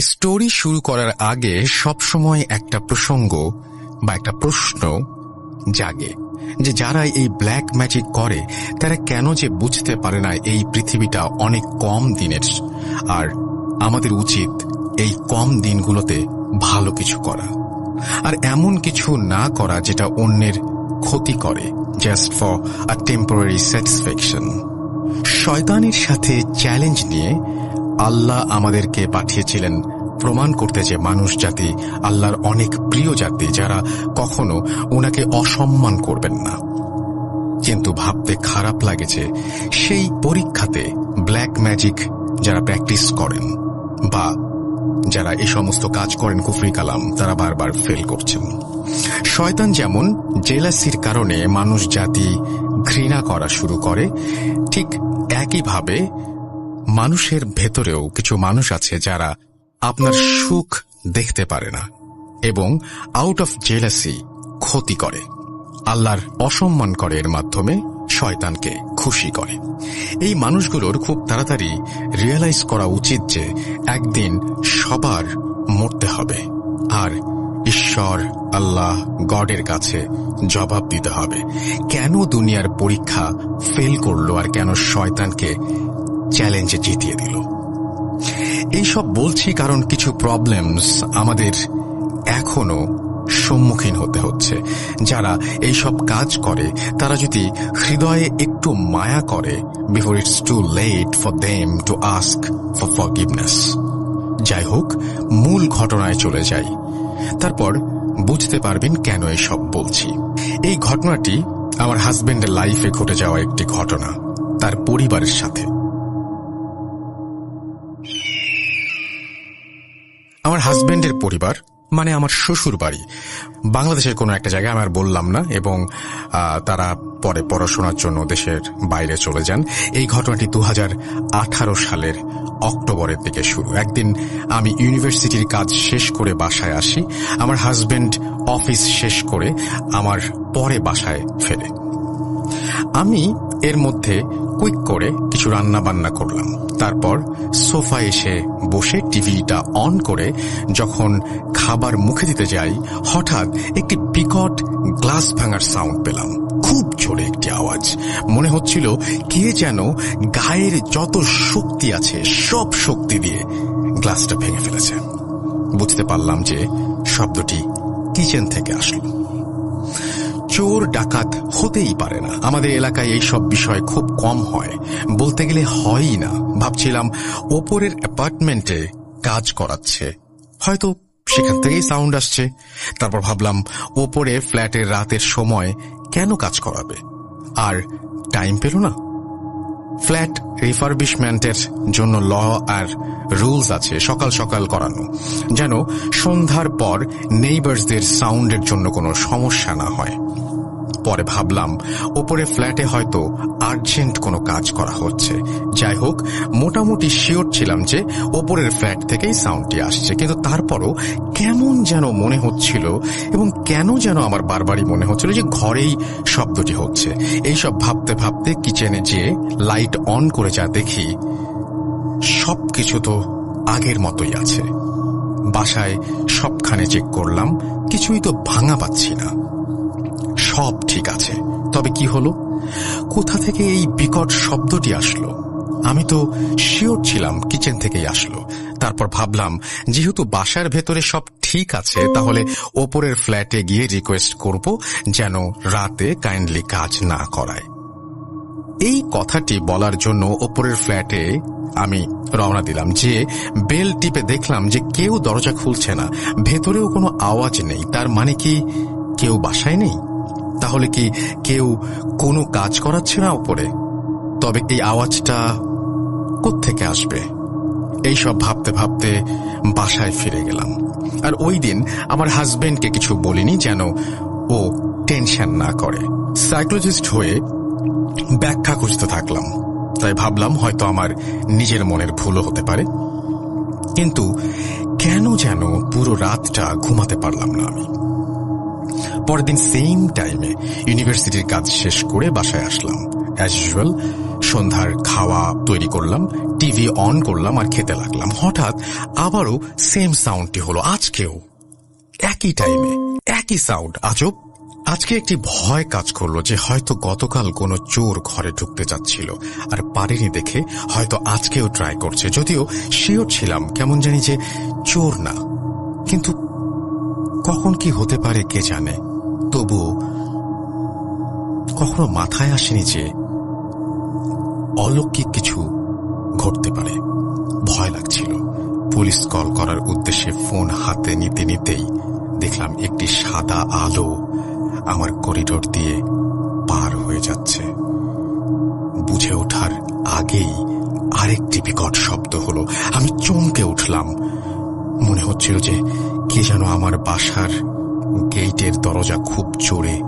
Story শুরু করার আগে সবসময় একটা প্রসঙ্গ বা একটা প্রশ্ন জাগে, যে যারা এই ব্ল্যাক ম্যাজিক করে, তারা কেন যে বুঝতে পারে না এই পৃথিবীটা অনেক কম দিনের আর আমাদের উচিত এই কম দিনগুলোতে ভালো কিছু করা। আর এমন কিছু না করা যেটা অন্যের ক্ষতি করে just for a temporary satisfaction শয়তানের সাথে চ্যালেঞ্জ নিয়ে আল্লাহ আমাদেরকে পাঠিয়েছিলেন প্রমাণ করতে যে মানুষ জাতি আল্লাহর অনেক প্রিয় জাতি যারা কখনো ওনাকে অসম্মান করবেন না। কিন্তু ভাবতে খারাপ লাগেছে সেই পরীক্ষাতে ব্ল্যাক ম্যাজিক যারা প্র্যাকটিস করেন বা যারা এই সমস্ত কাজ করেন কুফরি কালাম, তারা বারবার ফেল করছেন। শয়তান যেমন জেলাসির কারণে মানুষ জাতি ঘৃণা করা শুরু করে, ঠিক একইভাবে মানুষের ভেতরেও কিছু মানুষ আছে যারা আপনার সুখ দেখতে পারে না এবং আউট অফ জেলাসি ক্ষতি করে। আল্লাহর অসম্মান করে এর মাধ্যমে শয়তানকে খুশি করে। এই মানুষগুলোর খুব তাড়াতাড়ি রিয়েলাইজ করা উচিত যে একদিন সবার মরতে হবে আর ঈশ্বর, আল্লাহ গডের কাছে জবাব দিতে হবে। কেন দুনিয়ার পরীক্ষা ফেল করল আর কেন শয়তানকে চ্যালেঞ্জে জিতিয়ে দিল। এইসব বলছি কারণ কিছু প্রবলেমস আমাদের এখনও সম্মুখীন হতে হচ্ছে। যারা এইসব কাজ করে, তারা যদি হৃদয়ে একটু মায়া করে before it's too late for them to ask for forgiveness যাই হোক, মূল ঘটনায় চলে যাই। তারপর বুঝতে পারবেন কেন এসব বলছি। এই ঘটনাটি আমার হাজবেন্ডের লাইফে ঘটে যাওয়া একটি ঘটনা, তার পরিবারের সাথে। আমার হাজবেন্ডের পরিবার মানে আমার শ্বশুর বাড়ি। বাংলাদেশের কোনো একটা জায়গায় আমার বললাম না, এবং তারা পরে পড়াশোনার জন্য দেশের বাইরে চলে যান। এই ঘটনাটি দু হাজার আঠারো সালের অক্টোবরের দিকে শুরু। একদিন আমি ইউনিভার্সিটির কাজ শেষ করে বাসায় আসি। আমার হাজবেন্ড অফিস শেষ করে আমার পরে বাসায় ফেরে। আমি এর মধ্যে কুইক করে কিছু রান্না বান্না করলাম। তারপর সোফা এসে বসে টিভিটা অন করে যখন খাবার মুখে দিতে যাই, হঠাৎ একটি বিকট গ্লাস ভাঙার সাউন্ড পেলাম। খুব জোরে একটি আওয়াজ। মনে হচ্ছিল কে যেন গায়ের যত শক্তি আছে, সব শক্তি দিয়ে গ্লাসটা ভেঙে ফেলেছে। বুঝতে পারলাম যে শব্দটি কিচেন থেকে আসলো। চোর, ডাকাত হতেই পারে না। আমাদের এলাকায় এই সব বিষয় খুব কম হয়। বলতে গেলে হয়ই না। ভাবছিলাম ওপরের অ্যাপার্টমেন্টে কাজ করাচ্ছে। হয়তো সেখান থেকেই সাউন্ড আসছে। তারপর ভাবলাম ওপরে ফ্ল্যাটের রাতের সময় কেন কাজ করাবে? আর টাইম পেল না। ফ্ল্যাট রিফারবিশমেন্টের জন্য ল আর রুলস আছে, সকাল সকাল করানো। যেন সন্ধ্যার পর নেইবার্সদের সাউন্ডের জন্য কোনো সমস্যা না হয়। পরে ভাবলাম, ওপরে ফ্ল্যাটে হয়তো আর্জেন্ট কোনো কাজ করা হচ্ছে। যাই হোক, মোটামুটি শিওর ছিলাম যে ওপরের ফ্ল্যাট থেকেই সাউন্ডটি আসছে, কিন্তু তারপরও কেমন যেন মনে হচ্ছিল এবং কেন যেন আমার বারবারই মনে হচ্ছিল যে ঘরেই শব্দটি হচ্ছে। এইসব ভাবতে ভাবতে কিচেনে যেয়ে লাইট অন করে যা দেখি সব কিছু তো আগের মতোই আছে। বাসায় সবখানে চেক করলাম, কিছুই তো ভাঙা পাচ্ছি না। সব ঠিক আছে। তবে কি হলো? কোথা থেকে এই বিকট শব্দটি আসলো? আমি তো শিওর ছিলাম কিচেন থেকেই আসলো। তারপর ভাবলাম, যেহেতু বাসার ভেতরে সব ঠিক আছে, তাহলে ওপরের ফ্ল্যাটে গিয়ে রিকোয়েস্ট করব যেন রাতে কাইন্ডলি কাজ না করায়। এই কথাটি বলার জন্য ওপরের ফ্ল্যাটে আমি রওনা দিলাম, যে বেল টিপে দেখলাম যে কেউ দরজা খুলছে না, ভেতরেও কোনো আওয়াজ নেই। তার মানে কি কেউ বাসায় নেই? তাহলে কি কেউ কোনো কাজ করাচ্ছে না ওপরে তবে এই আওয়াজটা কোত্থেকে আসবে? এইসব ভাবতে ভাবতে বাসায় ফিরে গেলাম। আর ওই দিন আমার হাজবেন্ডকে কিছু বলিনি যেন ও টেনশন না করে। সাইকোলজিস্ট হয়ে ব্যাখ্যা খুঁজতে থাকলাম। তাই ভাবলাম হয়তো আমার নিজের মনের ভুলও হতে পারে। কিন্তু কেন যেন পুরো রাতটা ঘুমাতে পারলাম না আমি। পরের দিন সেম টাইমে ইউনিভার্সিটির কাজ শেষ করে বাসায় আসলাম। অ্যাজ ইউজুয়াল সন্ধ্যার খাওয়া তৈরি করলাম টিভি অন করলাম আর খেতে লাগলাম। হঠাৎ আবারও সেম সাউন্ডটি হলো আজকেও। একই টাইমে একই সাউন্ড আজব, আজকে একটি ভয় কাজ করল যে হয়তো গতকাল কোনো চোর ঘরে ঢুকতে যাচ্ছিল আর পারেনি দেখে হয়তো আজকেও ট্রাই করছে। যদিও সেও ছিলাম, কেমন জানি যে চোর না। কিন্তু কখন কি হতে পারে কে জানে? তবুও কখনো মাথায় আসেনি যে অলৌকিক কিছু ঘটতে পারে। ভয় লাগছিল। পুলিশ কল করার উদ্দেশ্যে ফোন হাতে নিতে নিতেই দেখলাম একটি সাদা আলো আমার করিডোর দিয়ে পার হয়ে যাচ্ছে। বুঝে ওঠার আগেই আরেকটি বিকট শব্দ হলো। আমি চমকে উঠলাম। মনে হচ্ছিল যে কে যেন আমার বাসার গেইটের দরজা খুব জোরে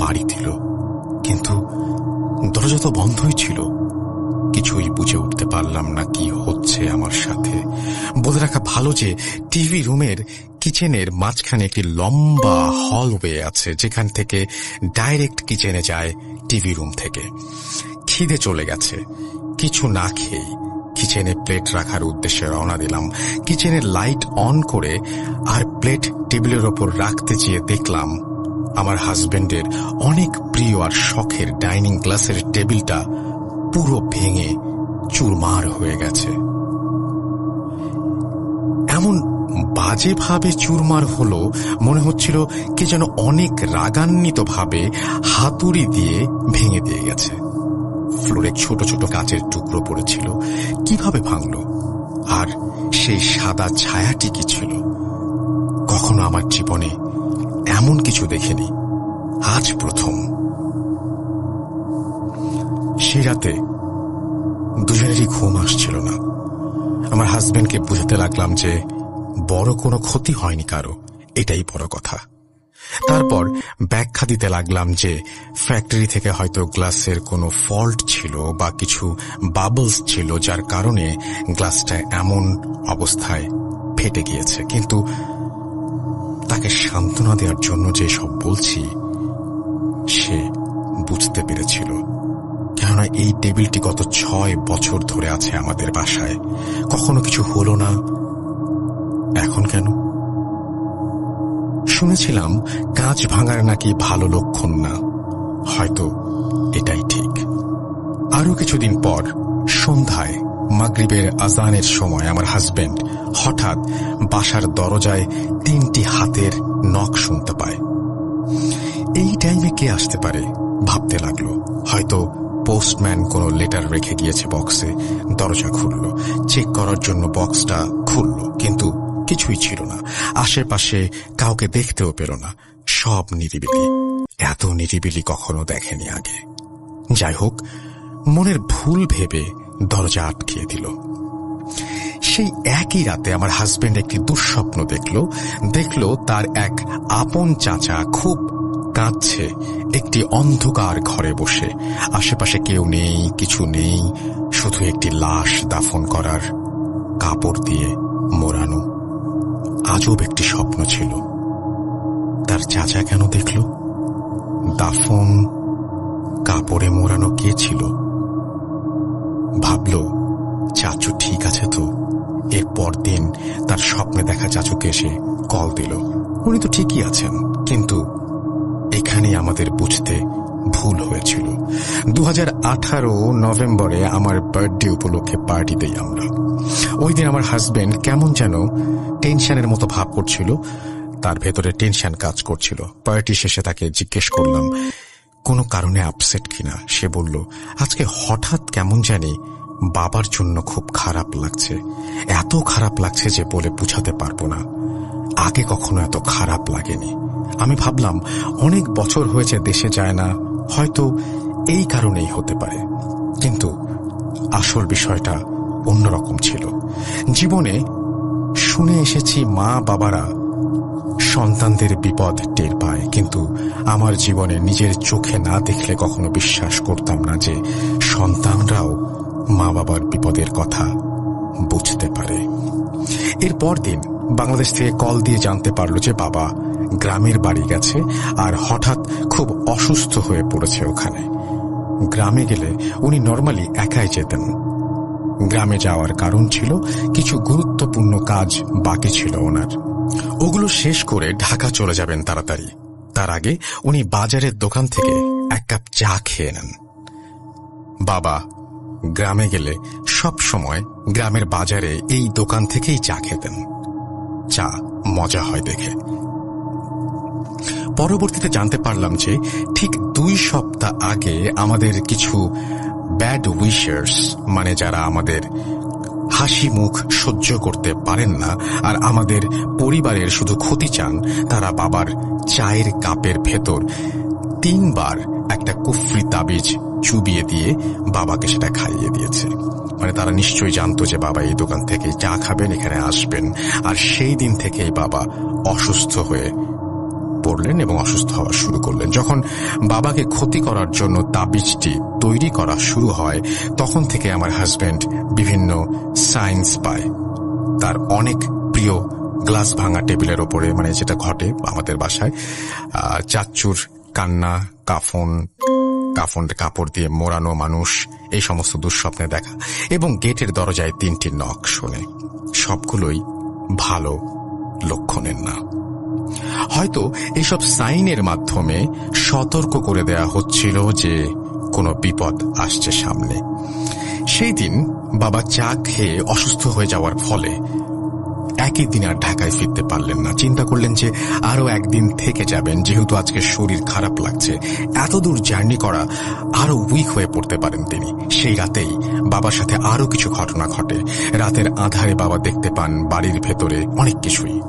বাড়ি দিল। কিন্তু দরজা তো বন্ধই ছিল। কিছুই বুঝে উঠতে পারলাম না কি হচ্ছে আমার সাথে। বলে রাখা ভালো যে টিভি রুমের কিচেনের মাঝখানে একটি লম্বা হলওয়ে আছে, যেখান থেকে ডাইরেক্ট কিচেনে যায় টিভি রুম থেকে। খিদে চলে গেছে। কিছু না খেয়েই কিচেনে প্লেট রাখার উদ্দেশ্যে রওনা দিলাম। কিচেনের লাইট অন করে আর প্লেট টেবিলের ওপর রাখতে চেয়ে দেখলাম আমার হাজবেন্ডের অনেক প্রিয় আর শখের ডাইনিং গ্লাসের টেবিলটা পুরো ভেঙে চুরমার হয়ে গেছে। এমন বাজেভাবে চুরমার হলো, মনে হচ্ছিল কে যেন অনেক রাগান্বিত ভাবে হাতুড়ি দিয়ে ভেঙে দিয়ে গেছে। ফ্লোরে ছোট ছোট কাচের টুকরো পড়েছিল। কীভাবে ভাঙল? আর সেই সাদা ছায়াটি কি ছিল? কখনো আমার জীবনে এমন কিছু দেখিনি। আজ প্রথম। সে রাতে দুজনেরই ঘুম আসছিল না। আমার হাজবেন্ডকে বুঝাতে লাগলাম যে বড় কোনো ক্ষতি হয়নি কারও। এটাই বড় কথা। তারপর ব্যাখ্যা দিতে লাগলাম যে ফ্যাক্টরি থেকে হয়তো গ্লাসের কোনো ফল্ট ছিল বা কিছু বাবলস ছিল যার কারণে গ্লাসটা এমন অবস্থায় ফেটে গিয়েছে। কিন্তু তাকে সান্ত্বনা দেওয়ার জন্য যে সব বলছি, সে বুঝতে পেরেছিল। কেননা এই টেবিলটি গত ছয় বছর ধরে আছে আমাদের বাসায়। কখনো কিছু হলো না। এখন কেন? শুনেছিলাম কাঁচ ভাঙার নাকি ভালো লক্ষণ না। হয়তো এটাই ঠিক। আরও কিছুদিন পর, সন্ধ্যায়, মাগরিবের আজানের সময় আমার হাজবেন্ড হঠাৎ বাসার দরজায় তিনটি হাতের নখ শুনতে পায়। এই টাইমে কে আসতে পারে ভাবতে লাগল। হয়তো পোস্টম্যান কোনো লেটার রেখে গিয়েছে বক্সে, দরজা খুলল, চেক করার জন্য বক্সটা খুলল, কিন্তু কিছুই ছিল না। আশেপাশে কাউকে দেখতেও পেল না। সব নিরিবিলি। এত নিরিবিলি কখনো দেখেনি আগে। যাই হোক, মনের ভুল ভেবে দরজা আটকিয়ে দিল। সেই একই রাতে আমার হাজবেন্ড একটি দুঃস্বপ্ন দেখল। দেখল তার এক আপন চাচা খুব কাঁদছে। একটি অন্ধকার ঘরে বসে। আশেপাশে কেউ নেই, কিছু নেই, শুধু একটি লাশ দাফন করার কাপড় দিয়ে আজব একটি স্বপ্ন ছিল। তার চাচা কেন দেখল? দাফন, কাপড়ে মোড়ানো কে ছিল? ভাবল, চাচু ঠিক আছে তো? এর দিন তার স্বপ্নে দেখা চাচুকে এসে কল দিল। উনি তো ঠিকই আছেন, কিন্তু এখানেই আমাদের বুঝতে ভুল হয়েছিল। দু হাজার আঠারো নভেম্বরে আমার বার্থডে উপলক্ষে পার্টি দেই আমরা। ওই দিন আমার হাজবেন্ড কেমন যেন টেনশনের মতো ভাব করছিল, তার ভেতরে টেনশন কাজ করছিল। পার্টি শেষে তাকে জিজ্ঞেস করলাম, কোনো কারণে আপসেট কিনা? সে বলল, আজকে হঠাৎ কেমন জানি বাবার জন্য খুব খারাপ লাগছে। এত খারাপ লাগছে যে বলে বুঝাতে পারব না। আগে কখনো এত খারাপ লাগেনি। আমি ভাবলাম, অনেক বছর হয়েছে, দেশে যায় না। হয়তো এই কারণেই হতে পারে। কিন্তু আসল বিষয়টা অন্যরকম ছিল। জীবনে শুনে এসেছি মা বাবারা সন্তানদের বিপদ টের পায়, কিন্তু আমার জীবনে নিজের চোখে না দেখলে কখনো বিশ্বাস করতাম না যে সন্তানরাও মা বাবার বিপদের কথা বুঝতে পারে। এর দিন বাংলাদেশ থেকে কল দিয়ে জানতে পারল যে বাবা গ্রামের বাড়ি গেছে আর হঠাৎ খুব অসুস্থ হয়ে পড়েছে ওখানে। গ্রামে গেলে উনি নর্মালি একাই যেতেন। গ্রামে যাওয়ার কারণ ছিল কিছু গুরুত্বপূর্ণ কাজ বাকি ছিল ওনার। ওগুলো শেষ করে ঢাকা চলে যাবেন তাড়াতাড়ি। তার আগে উনি বাজারের দোকান থেকে এক কাপ চা খেয়ে নেন। বাবা, গ্রামে গেলে সব সময় গ্রামের বাজারে এই দোকান থেকেই চা খেতেন। চা মজা হয় দেখে। পরবর্তীতে জানতে পারলাম যে ঠিক দুই সপ্তাহ আগে আমাদের কিছু ব্যাড উইশার্স মানে যারা আমাদের হাসি মুখ সহ্য করতে পারেন না আর আমাদের পরিবারের শুধু ক্ষতি চান, তারা বাবার চায়ের কাপের ভেতর তিনবার একটা কুফরি তাবিজ চুবিয়ে দিয়ে বাবাকে সেটা খাইয়ে দিয়েছে। মানে তারা নিশ্চয়ই জানতো যে বাবা এই দোকান থেকে চা খাবেন, এখানে আসবেন। আর সেই দিন থেকেই বাবা অসুস্থ হয়ে পড়লেন এবং অসুস্থ হওয়া শুরু করলেন। যখন বাবাকে ক্ষতি করার জন্য তাবিজটি তৈরি করা শুরু হয়, তখন থেকে আমার হাজব্যান্ড বিভিন্ন সাইন্স পায়। তার অনেক প্রিয় গ্লাস ভাঙা টেবিলের ওপরে মানে যেটা ঘটে আমাদের বাসায় চাচ্চুর কান্না, কাফন কাফন কাপড় দিয়ে মোড়ানো মানুষ এই সমস্ত দুঃস্বপ্নে দেখা এবং গেটের দরজায় তিনটি নখ শোনে। সবগুলোই ভালো লক্ষণের না। হয়তো এসব সাইনের মাধ্যমে সতর্ক করে দেয়া হচ্ছিল যে কোনো বিপদ আসছে সামনে। সেই দিন বাবা চা খেয়ে অসুস্থ হয়ে যাওয়ার ফলে একই দিন আর ঢাকায় ফিরতে পারলেন না। চিন্তা করলেন যে আরও একদিন থেকে যাবেন, যেহেতু আজকে শরীর খারাপ লাগছে। এত দূর জার্নি করা আরও উইক হয়ে পড়তে পারেন তিনি। সেই রাতেই বাবার সাথে আরও কিছু ঘটনা ঘটে। রাতের আধারে বাবা দেখতে পান বাড়ির ভেতরে অনেক কিছুই।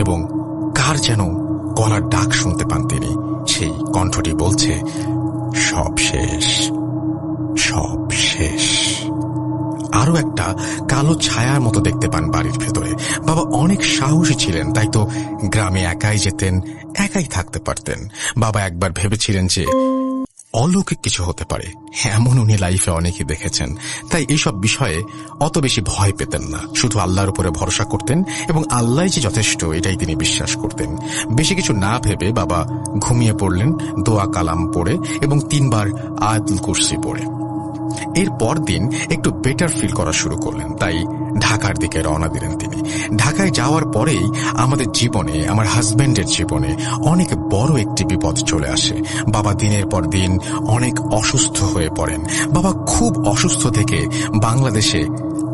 এবং কার যেন গলার ডাক শুনতে পান তিনি। সেই কণ্ঠটি বলছে, সব শেষ সব শেষ। আরও একটা কালো ছায়ার মতো দেখতে পান বাড়ির ভেতরে। বাবা অনেক সাহসী ছিলেন, তাই তো গ্রামে একাই যেতেন, একাই থাকতে পারতেন। বাবা একবার ভেবেছিলেন যে অলৌকিক কিছু হতে পারে। এমন উনি লাইফে অনেকেই দেখেছেন। তাই এইসব বিষয়ে অত বেশি ভয় পেতেন না। শুধু আল্লাহর উপরে ভরসা করতেন এবং আল্লাহ যে যথেষ্ট, এটাই তিনি বিশ্বাস করতেন। বেশি কিছু না ভেবে বাবা ঘুমিয়ে পড়লেন, দোয়া কালাম পড়ে এবং তিনবার আয়াতুল কুরসি পড়ে। এর পর দিন একটু বেটার ফিল করা শুরু করলেন। তাই ঢাকার দিকে রওনা দিলেন তিনি। ঢাকায় যাওয়ার পরেই আমাদের জীবনে, আমার হাজবেন্ডের জীবনে অনেক বড় একটি বিপদ চলে আসে। বাবা দিনের পর দিন অনেক অসুস্থ হয়ে পড়েন। বাবা খুব অসুস্থ থেকে বাংলাদেশে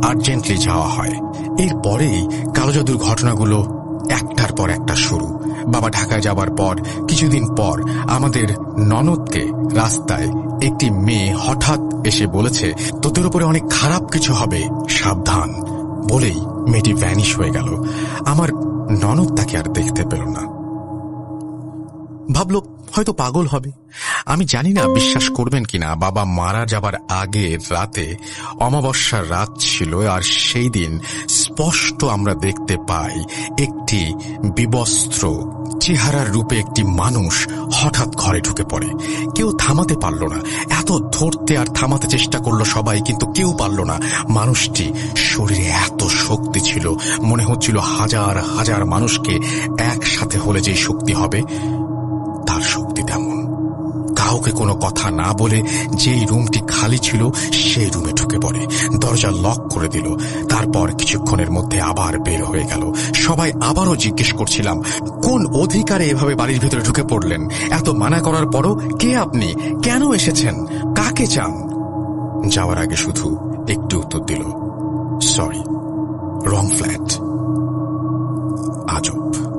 আর্জেন্টলি যাওয়া হয়। এরপরেই কালো জাদুর ঘটনাগুলো একটার পর একটা শুরু। বাবা ঢাকায় যাবার পর, কিছুদিন পর আমাদের ননদকে রাস্তায় একটি মেয়ে হঠাৎ এসে বলেছে, তোদের উপরে অনেক খারাপ কিছু হবে, সাবধান। বলেই মেয়েটি ভ্যানিশ হয়ে গেল। আমার ননদ তাকে আর দেখতে পেল না। ভাবলো হয়তো পাগল হবে। আমি জানি না বিশ্বাস করবেন কিনা, বাবা মারা যাবার আগের রাতে অমাবস্যার রাত ছিল আর সেই দিন স্পষ্ট আমরা দেখতে পাই একটি বিবস্ত্র চেহারার রূপে একটি মানুষ হঠাৎ ঘরে ঢুকে পড়ে। কেউ থামাতে পারল না। এত ধরতে আর থামাতে চেষ্টা করল সবাই, কিন্তু কেউ পারল না। মানুষটি শরীরে এত শক্তি ছিল, মনে হচ্ছিল হাজার হাজার মানুষকে একসাথে হলে যে শক্তি হবে। কাউকে কোনো কথা না বলে যেই রুমটি খালি ছিল, সেই রুমে ঢুকে পড়ে। দরজা লক করে দিল। তারপর কিছুক্ষণের মধ্যে আবার বের হয়ে গেল। সবাই আবারও জিজ্ঞেস করছিলাম, কোন অধিকারে এভাবে বাড়ির ভিতরে ঢুকে পড়লেন? এত মানা করার পরও কে আপনি? কেন এসেছেন? কাকে চান? যাওয়ার আগে শুধু একটু উত্তর দিল, সরি, রং ফ্ল্যাট। আজব।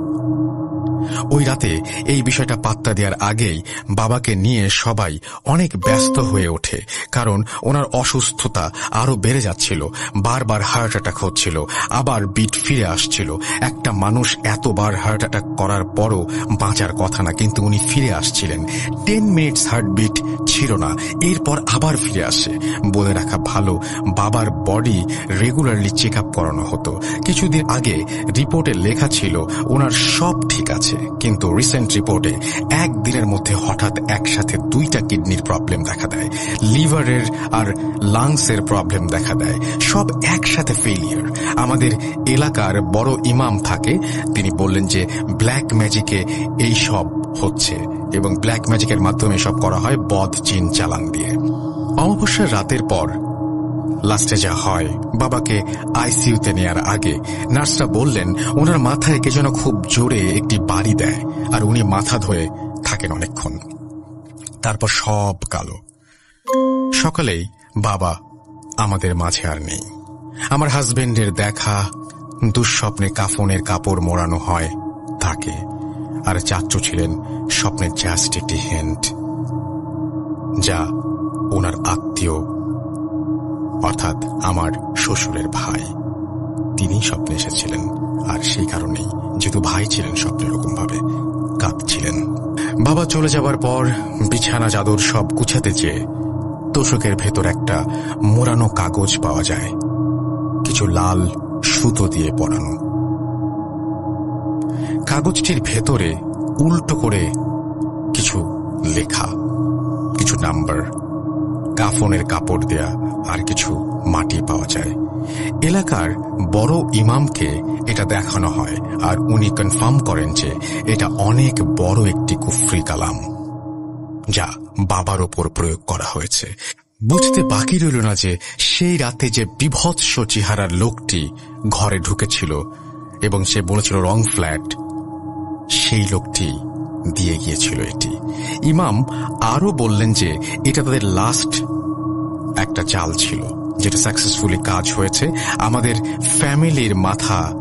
ওই রাতে এই বিষয়টা পাত্তা দেওয়ার আগেই বাবাকে নিয়ে সবাই অনেক ব্যস্ত হয়ে ওঠে, কারণ ওনার অসুস্থতা আরও বেড়ে যাচ্ছিল, বারবার হার্ট অ্যাটাক হচ্ছিল, আবার বিট ফিরে আসছিল। একটা মানুষ এতবার হার্ট অ্যাটাক করার পরও বাঁচার কথা না, কিন্তু উনি ফিরে আসছিলেন। টেন মিনিটস হার্টবিট ছিল না, এরপর আবার ফিরে আসে। বলে রাখা ভালো, বাবার বডি রেগুলারলি চেক আপ করানো হতো। কিছুদিন আগে রিপোর্টে লেখা ছিল, ওনার সব ঠিক আছে। কিন্তু রিসেন্ট রিপোর্টে একদিনের মধ্যে হঠাৎ একসাথে দুইটা কিডনির প্রবলেম দেখা দেয়। লিভারের আর লাংসের প্রবলেম দেখা দেয়। সব একসাথে ফেলিয়ার আমাদের এলাকার বড় ইমাম থাকে, তিনি বললেন যে ব্ল্যাক ম্যাজিকে এই সব হচ্ছে এবং ব্ল্যাক ম্যাজিকের মাধ্যমে সব করা হয় বধ চিন, চালান দিয়ে। অমাবস্যার রাতের পর লাস্টে যা হয়। বাবাকে আইসিইউতে নেয়ার আগে নার্সরা বললেন, ওনার মাথায় কে যেন খুব জোরে একটি বাড়ি দেয় আর উনি মাথা ধয়ে থাকেন অনেকক্ষণ। তারপর সব কালো। সকালেই বাবা আমাদের মাঝে আর নেই। আমার হাজবেন্ডের দেখা, দুঃস্বপ্নে কাফনের কাপড় মোড়ানো হয় তাকে। আর চাচ্চু ছিলেন স্বপ্নের জাস্ট একটি হেন্ট যা ওনার আত্মীয় অর্থাৎ আমার শ্বশুরের ভাই। তিনি স্বপ্নে এসেছিলেন, আর সেই কারণেই যেহেতু ভাই ছিলেন স্বপ্নে এরকম ভাবে কাঁদছিলেন। বাবা চলে যাবার পর বিছানা চাদর সব গুছাতে চেয়ে তোষকের ভেতর একটা মোড়ানো কাগজ পাওয়া যায়। কিছু লাল সুতো দিয়ে পরানো। কাগজটির ভেতরে উল্টো করে কিছু লেখা, কিছু নাম্বার। কাফনের কাপড় দেয়া, আর কিছু মাটি পাওয়া যায়। এলাকার বড় ইমামকে এটা দেখানো হয়, আর উনি কনফার্ম করেন যে এটা অনেক বড় একটি কুফরি কালাম, যা বাবার ওপর প্রয়োগ করা হয়েছে। বুঝতে বাকি রইল না যে সেই রাতে যে বিভৎস চেহারার লোকটি ঘরে ঢুকেছিল, এবং সে বলেছিল, রং ফ্ল্যাট। সেই লোকটি দিয়ে গিয়েছিল এটি। ইমাম আরও বললেন যে এটা তাদের লাস্ট একটা চাল ছিল, যেটা সাকসেসফুলি কাজ হয়েছে আমাদের ফ্যামিলির মাথা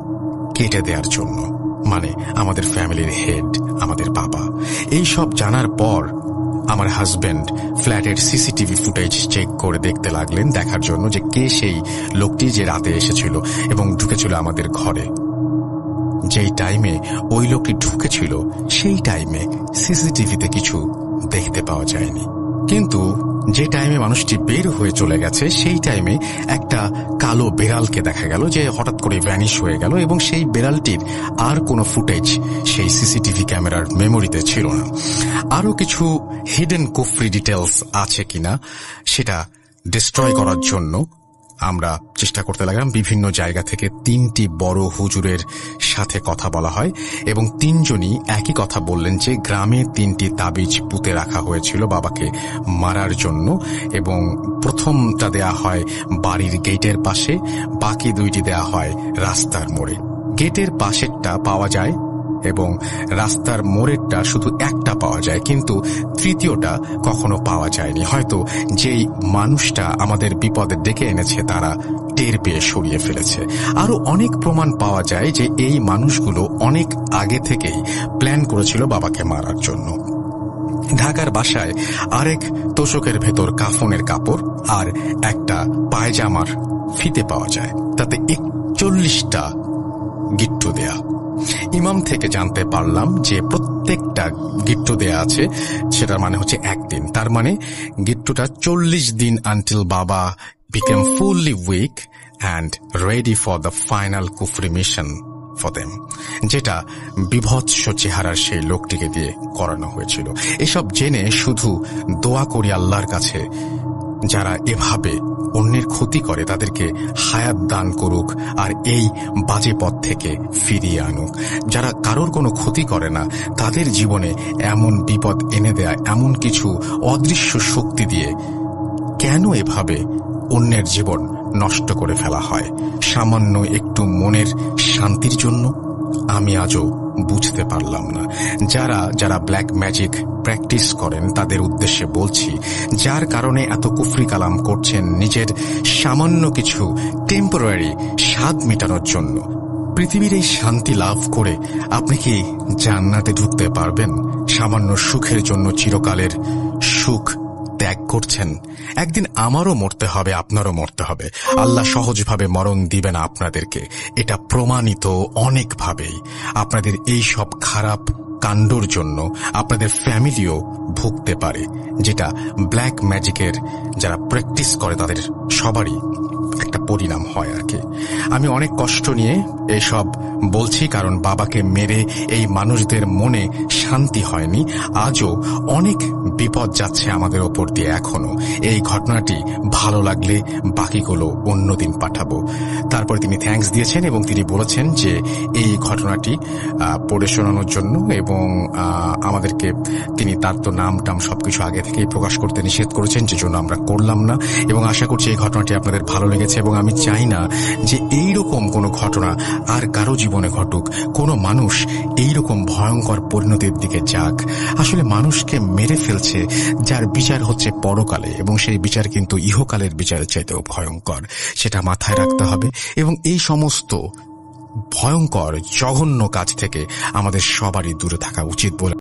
কেটে দেওয়ার জন্য। মানে আমাদের ফ্যামিলির হেড আমাদের বাবা। এই সব জানার পর আমার হাজবেন্ড ফ্ল্যাটের সিসিটিভি ফুটেজ চেক করে দেখতে লাগলেন, দেখার জন্য যে কে সেই লোকটি যে রাতে এসেছিল এবং ঢুকেছিল আমাদের ঘরে। যেই টাইমে ওই লোকটি ঢুকেছিল, সেই টাইমে সিসিটিভিতে কিছু দেখতে পাওয়া যায়নি। কিন্তু যে টাইমে মানুষটি বের হয়ে চলে গেছে, সেই টাইমে একটা কালো বেড়ালকে দেখা গেল যে হঠাৎ করে ভ্যানিশ হয়ে গেল এবং সেই বেড়ালটির আর কোনো ফুটেজ সেই সিসিটিভি ক্যামেরার মেমোরিতে ছিল না। আরও কিছু হিডেন কুফরি ডিটেলস আছে কিনা, সেটা ডিস্ট্রয় করার জন্য আমরা চেষ্টা করতে লাগলাম বিভিন্ন জায়গা থেকে তিনটি বড় হুজুরের সাথে কথা বলা হয় এবং তিনজনই একই কথা বললেন যে গ্রামে তিনটি তাবিজ পুঁতে রাখা হয়েছিল বাবাকে মারার জন্য এবং প্রথমটা দেয়া হয় বাড়ির গেটের পাশে, বাকি দুইটি দেয়া হয় রাস্তার মোড়ে। গেটের পাশেরটা পাওয়া যায় এবং রাস্তার মোড়েরটা শুধু একটা পাওয়া যায়, কিন্তু তৃতীয়টা কখনো পাওয়া যায়নি। হয়তো যেই মানুষটা আমাদের বিপদে ডেকে এনেছে, তারা টের পেয়ে সরিয়ে ফেলেছে। আরও অনেক প্রমাণ পাওয়া যায় যে এই মানুষগুলো অনেক আগে থেকেই প্ল্যান করেছিল বাবাকে মারার জন্য। ঢাকার বাসায় আরেক তোষকের ভেতর কাফনের কাপড় আর একটা পায়জামার ফিতে পাওয়া যায়। তাতে একচল্লিশটা গিট্টু দেয়া। ইমাম থেকে জানতে পারলাম যে প্রত্যেকটা গিট্টু দেয়া আছে, সেটার মানে হচ্ছে একদিন। তার মানে গিট্টুটা চল্লিশ দিন আনটিল বাবা became fully weak and ready for the final কুফরি মিশন ফর দেম যেটা বিভৎস চেহারার সেই লোকটিকে দিয়ে করানো হয়েছিল। এসব জেনে শুধু দোয়া করি আল্লাহর কাছে যারা এভাবে অন্যের ক্ষতি করে তাদেরকে হায়াত দান করুক আর এই বাজে পথ থেকে ফিরিয়ে আনুক। যারা কারোর কোনো ক্ষতি করে না, তাদের জীবনে এমন বিপদ এনে দেয়া, এমন কিছু অদৃশ্য শক্তি দিয়ে কেন এভাবে অন্যের জীবন নষ্ট করে ফেলা হয়? সামান্য একটু মনের শান্তির জন্য আমি আজও বুঝতে পারলাম না। যারা যারা ব্ল্যাক ম্যাজিক প্র্যাকটিস করেন, তাদের উদ্দেশ্যে বলছি, যার কারণে এত কুফরি কালাম করছেন নিজের সামান্য কিছু টেম্পোরারি স্বাদ মেটানোর জন্য। পৃথিবীর এই শান্তি লাভ করে আপনি কি জান্নাতে ঢুকতে পারবেন? সামান্য সুখের জন্য চিরকালের সুখ ত্যাগ করছেন। একদিন আমারও মরতে হবে, আপনারও মরতে হবে। আল্লাহ সহজভাবে মরণ দিবে না আপনাদেরকে। এটা প্রমাণিত অনেকভাবেই। আপনাদের এই সব খারাপ কাণ্ডর জন্য আপনাদের ফ্যামিলিও ভুগতে পারে, যেটা ব্ল্যাক ম্যাজিকের যারা প্র্যাকটিস করে তাদের সবারই পরিণাম হয় আর কি। আমি অনেক কষ্ট নিয়ে এসব বলছি কারণ বাবাকে মেরে এই মানুষদের মনে শান্তি হয়নি। আজও অনেক বিপদ যাচ্ছে আমাদের ওপর দিয়ে এখনও। এই ঘটনাটি ভালো লাগলে বাকিগুলো অন্যদিন পাঠাবো। তারপরে তিনি থ্যাঙ্কস দিয়েছেন এবং তিনি বলেছেন যে এই ঘটনাটি পড়ে শোনানোর জন্য এবং আমাদেরকে তিনি তার তো নাম টাম সবকিছু আগে থেকেই প্রকাশ করতে নিষেধ করেছেন যে জন্য আমরা করলাম না। এবং আশা করছি এই ঘটনাটি আপনাদের ভালো লেগেছে এবং আমি চাই না যে এই রকম কোনো ঘটনা আর কারও জীবনে ঘটুক। কোনো মানুষ এই রকম ভয়ঙ্কর পরিণতির দিকে যাক। আসলে মানুষকে মেরে ফেলছে যার বিচার হচ্ছে পরকালে এবং সেই বিচার কিন্তু ইহকালের বিচারের চাইতেও ভয়ঙ্কর। সেটা মাথায় রাখতে হবে এবং এই সমস্ত ভয়ঙ্কর, জঘন্য কাজ থেকে আমাদের সবারই দূরে থাকা উচিত বলে